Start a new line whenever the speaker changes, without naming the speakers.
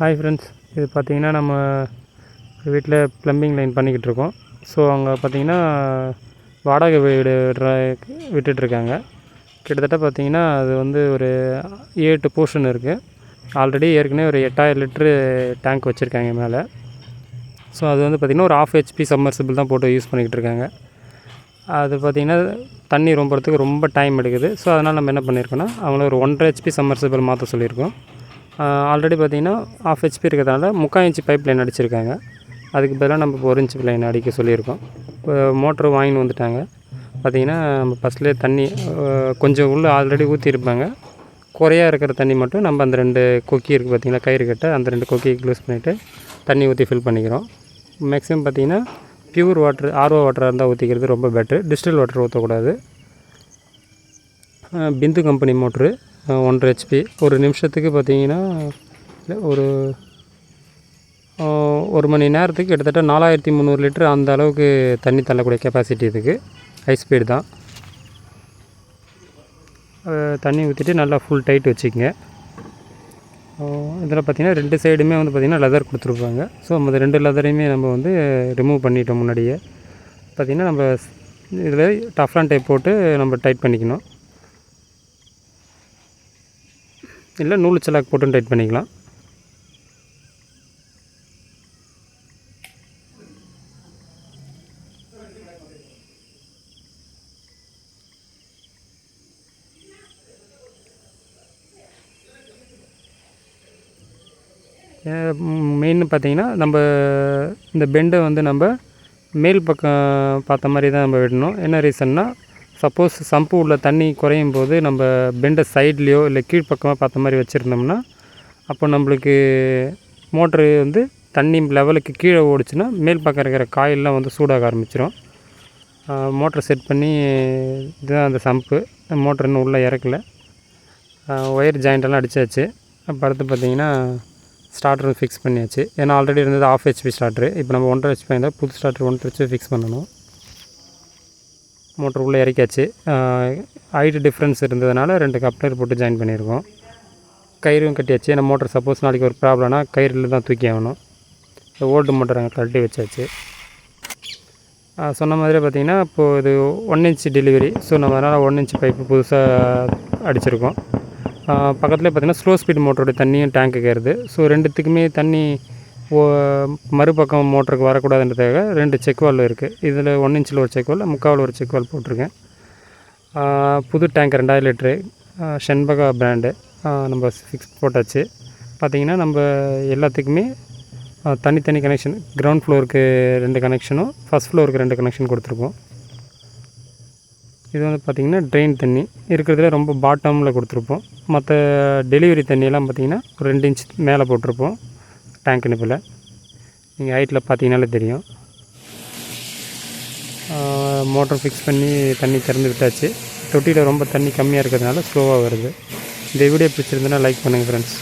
Hi friends இது பார்த்தீங்கன்னா நம்ம வீட்டில் ப்ளம்பிங் லைன் பண்ணிக்கிட்டு இருக்கோம் ஸோ அங்கே பார்த்தீங்கன்னா வாடகை வீடு விட்டுட்ருக்காங்க கிட்டத்தட்ட பார்த்தீங்கன்னா அது வந்து ஒரு ஏட்டு போர்ஷன் இருக்குது ஆல்ரெடி ஏற்கனவே ஒரு எட்டாயிரம் லிட்ரு டேங்க் வச்சுருக்காங்க மேலே. ஸோ அது வந்து பார்த்திங்கன்னா ஒரு ஆஃப் ஹெச்பி சம்மர்சிபிள் தான் போட்டு யூஸ் பண்ணிக்கிட்டு இருக்காங்க அது பார்த்திங்கன்னா தண்ணி ரொம்பறதுக்கு ரொம்ப டைம் எடுக்குது. ஸோ அதனால் நம்ம என்ன பண்ணியிருக்கோன்னா அவங்கள ஒரு ஒன்றரை ஹெச்பி சம்மர்சிபிள் மாற்ற சொல்லியிருக்கோம். ஆல்ரெடி பார்த்திங்கன்னா ஆஃப் ஹெச்பி இருக்கிறதுனால முக்கால் இன்ச்சு பைப் லைன் அடிச்சிருக்காங்க. அதுக்கு பதிலாக நம்ம ஒரு இன்ச்சு லைன் அடிக்க சொல்லியிருக்கோம். இப்போ மோட்ரு வாங்கின்னு வந்துட்டாங்க. பார்த்திங்கன்னா நம்ம ஃபஸ்ட்லேயே தண்ணி கொஞ்சம் உள்ளே ஆல்ரெடி ஊற்றிருப்பாங்க குறையா இருக்கிற தண்ணி மட்டும் நம்ம அந்த ரெண்டு கொக்கி இருக்குது பார்த்திங்கனா கயிறு கட்ட அந்த ரெண்டு கொக்கியை க்ளோஸ் பண்ணிவிட்டு தண்ணி ஊற்றி ஃபில் பண்ணிக்கிறோம். மேக்ஸிமம் பார்த்திங்கன்னா பியூர் வாட்ரு ஆர்ஓ வாட்டராக இருந்தால் ஊற்றிக்கிறது ரொம்ப பெட்ரு டிஸ்டில் வாட்டர் ஊற்றக்கூடாது பிந்து கம்பெனி மோட்ரு ஒன்றரை ஹெச்பி ஒரு நிமிஷத்துக்கு பார்த்தீங்கன்னா ஒரு ஒரு மணி நேரத்துக்கு கிட்டத்தட்ட நாலாயிரத்தி முந்நூறு லிட்டர் அந்த அளவுக்கு தண்ணி தள்ளக்கூடிய கெப்பாசிட்டி இதுக்கு. ஹை ஸ்பீடு தான். தண்ணி ஊற்றிட்டு நல்லா ஃபுல் டைட் வச்சுக்கோங்க. இதில் பார்த்தீங்கன்னா ரெண்டு சைடுமே வந்து பார்த்திங்கன்னா லெதர் கொடுத்துருப்பாங்க. ஸோ அந்த ரெண்டு லெதரையுமே நம்ம வந்து ரிமூவ் பண்ணிட்டோம் முன்னாடியே. பார்த்திங்கன்னா நம்ம இதில் டஃப்லான் டைப் போட்டு நம்ம டைட் பண்ணிக்கணும். இல்லை நூல் செலாக் போட்டும் டைட் பண்ணிக்கலாம். மெயின் பார்த்தீங்கன்னா நம்ம இந்த பெண்டை வந்து நம்ம மேல் பக்கம் பார்த்த மாதிரி தான் நம்ம விடணும் என்ன ரீசன்னா சப்போஸ் சம்பு உள்ள தண்ணி குறையும் போது நம்ம பெண்டை சைட்லேயோ இல்லை கீழ்ப்பக்கமாக பார்த்த மாதிரி வச்சுருந்தோம்னா அப்போ நம்மளுக்கு மோட்ரு வந்து தண்ணி லெவலுக்கு கீழே ஓடிச்சுன்னா மேல் பக்கம் இருக்கிற காயிலெலாம் வந்து சூடாக ஆரம்பிச்சிடும் மோட்டரை செட் பண்ணி இதுதான் அந்த சம்பு. மோட்ரு இன்னும் உள்ளே இறக்கல. ஒயர் ஜாயிண்டெல்லாம் அடித்தாச்சு அப்போ அடுத்து பார்த்தீங்கன்னா ஸ்டார்டரும் ஃபிக்ஸ் பண்ணியாச்சு. ஏன்னா ஆல்ரெடி இருந்தது ஆஃப் ஹெச்பி ஸ்டார்ட்ரு இப்போ நம்ம ஒன்றரை ஹெச்பி இருந்தால் புது ஸ்டார்டர் ஒன்றரை ஹெச்பி ஃபிக்ஸ் பண்ணணும். மோட்ரு உள்ளே இறக்கியாச்சு. ஹைட்டு டிஃப்ரென்ஸ் இருந்ததுனால ரெண்டு கப்ளர் போட்டு ஜாயின் பண்ணியிருக்கோம். கயிறும் கட்டியாச்சு. ஏன்னா மோட்டர் சப்போஸ் நாளைக்கு ஒரு ப்ராப்ளம்னா கயிறில் தான் தூக்கி ஆகணும். இந்த ஓல்டு மோட்டர் அங்கே கழட்டி வச்சாச்சு. சொன்ன மாதிரி பார்த்தீங்கன்னா இப்போது இது ஒன் இன்ச் டெலிவரி ஸோ நம்ம அதனால் ஒன் இன்ச் பைப்பு புதுசாக அடிச்சிருக்கோம். பக்கத்துலேயே பார்த்தீங்கன்னா ஸ்லோ ஸ்பீட் மோட்டரோட தண்ணியும் டேங்க்குக்கு ஏறுது. ஸோ ரெண்டுத்துக்குமே தண்ணி மறுபக்கம் மோட்டருக்கு வரக்கூடாதுன்றதுக்காக ரெண்டு செக் வால் இருக்குது இதில் ஒன் இன்ச்சில் ஒரு செக் வால் முக்கால் ஒரு செக் வால் போட்டிருக்கேன். புது டேங்க் ரெண்டாயிரம் லிட்ரு ஷென்பகா பிராண்டு நம்ம ஃபிக்ஸ் போட்டாச்சு. பார்த்திங்கன்னா நம்ம எல்லாத்துக்குமே தனித்தனி கனெக்ஷன் கிரவுண்ட் ஃப்ளோருக்கு ரெண்டு கனெக்ஷனும் ஃபஸ்ட் ஃப்ளோருக்கு ரெண்டு கனெக்ஷன் கொடுத்துருக்கோம். இது வந்து பார்த்திங்கன்னா ட்ரெயின் தண்ணி. இருக்கிறதுல ரொம்ப பாட்டமில் கொடுத்துருப்போம். மற்ற டெலிவரி தண்ணியெல்லாம் பார்த்திங்கன்னா ஒரு ரெண்டு இன்ச் மேலே போட்டிருப்போம். டேங்க் நிப்பில் நீங்கள் ஹைட்டில் பார்த்தீங்கனாலே தெரியும். மோட்டர் ஃபிக்ஸ் பண்ணி தண்ணி திறந்து விட்டாச்சு. தொட்டியில் ரொம்ப தண்ணி கம்மியாக இருக்கிறதுனால ஸ்லோவாக வருது. இந்த வீடியோ பிடிச்சிருந்தனா லைக் பண்ணுங்கள் ஃப்ரெண்ட்ஸ்